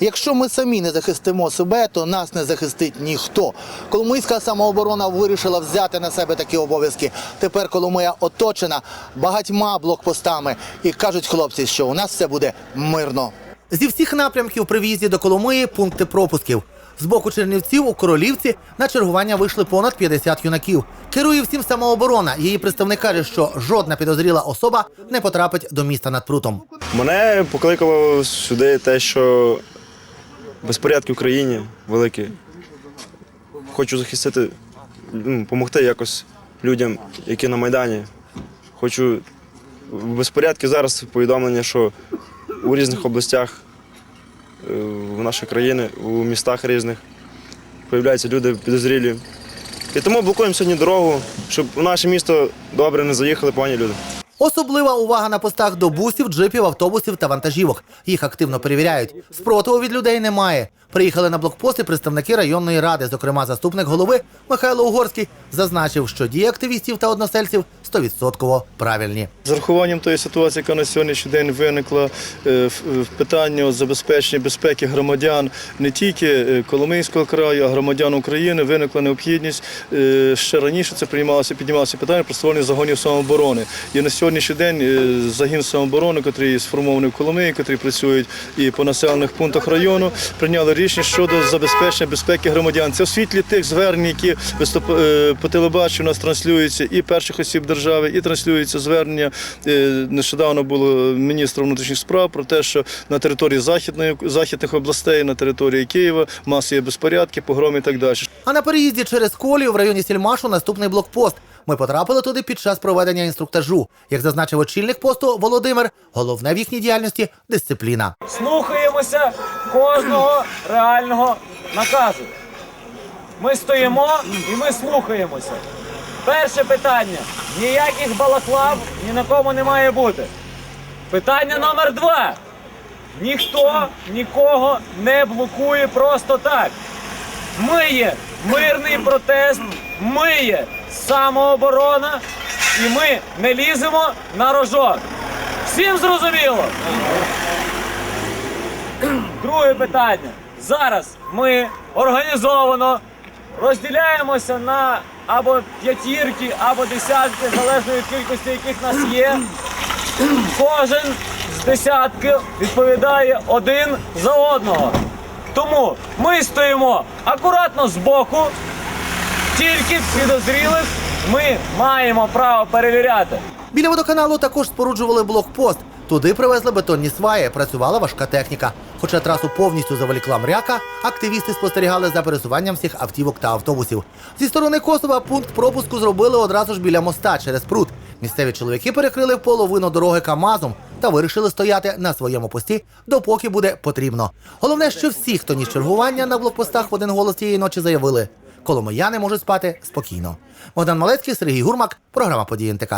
Якщо ми самі не захистимо себе, то нас не захистить ніхто. Коломийська самооборона вирішила взяти на себе такі обов'язки. Тепер Коломия оточена багатьма блокпостами. І кажуть хлопці, що у нас все буде мирно. Зі всіх напрямків при в'їзді до Коломиї пункти пропусків. З боку Чернівців у Королівці на чергування вийшли понад 50 юнаків. Керує всім самооборона. Її представник каже, що жодна підозріла особа не потрапить до міста над прутом. Мене покликало сюди те, що безпорядки в країні великі. Хочу захистити, ну, допомогти якось людям, які на Майдані. Хочу безпорядки зараз повідомлення, що у різних областях е, в нашої країни, у містах різних появляються люди підозрілі. І тому блокуємо сьогодні дорогу, щоб у наше місто добре не заїхали погані люди. Особлива увага на постах до бусів, джипів, автобусів та вантажівок. Їх активно перевіряють. Спротиву від людей немає. Приїхали на блокпости представники районної ради. Зокрема, заступник голови Михайло Угорський зазначив, що дії активістів та односельців 100% правильні. З урахуванням тої ситуації, яка на сьогоднішній день виникла е, в в питанні забезпечення безпеки громадян не тільки е, Коломийського краю, а громадян України, виникла необхідність е, ще раніше це приймалося, піднімалося питання про створення загонів самооборони. І на сьогоднішній день е, загін самооборони, який сформований в Коломиї, які працюють і по населених пунктах району, прийняли рішення щодо забезпечення безпеки громадян. Це в світлі тих звернень, які виступ... е, по телебаченню у нас транслюються і перших осіб держави, і транслюється звернення. е, Нещодавно було міністром внутрішніх справ про те, що на території західної західних областей, на території Києва масові безпорядки, погроми і так далі. А на переїзді через колію в районі Сільмашу наступний блокпост. Ми потрапили туди під час проведення інструктажу. Як зазначив очільник посту Володимир, головне в їхній діяльності дисципліна. слухаємося кожного реального наказу. Ми стоїмо і ми слухаємося. Перше питання: ніяких балаклав ні на кому не має бути. Питання номер два. Ніхто нікого не блокує просто так. Ми є мирний протест, ми є самооборона, і ми не ліземо на рожок. Всім зрозуміло? Друге питання. Зараз ми організовано розділяємося на або п'ятірки, або десятки, залежно від кількості, яких нас є. Кожен з десятки відповідає один за одного. Тому ми стоїмо акуратно збоку, тільки підозрілих ми маємо право перевіряти. Біля водоканалу також споруджували блокпост. Туди привезли бетонні сваї, працювала важка техніка. Хоча трасу повністю заволікла мряка, активісти спостерігали за пересуванням всіх автівок та автобусів. Зі сторони Косова пункт пропуску зробили одразу ж біля моста через пруд. Місцеві чоловіки перекрили половину дороги Камазом та вирішили стояти на своєму пості, допоки буде потрібно. Головне, що всі, хто ніс чергування на блокпостах в один голос цієї ночі заявили, коломияни можуть спати спокійно. Богдан Малецький, Сергій Гурмак, програма «Події НТК».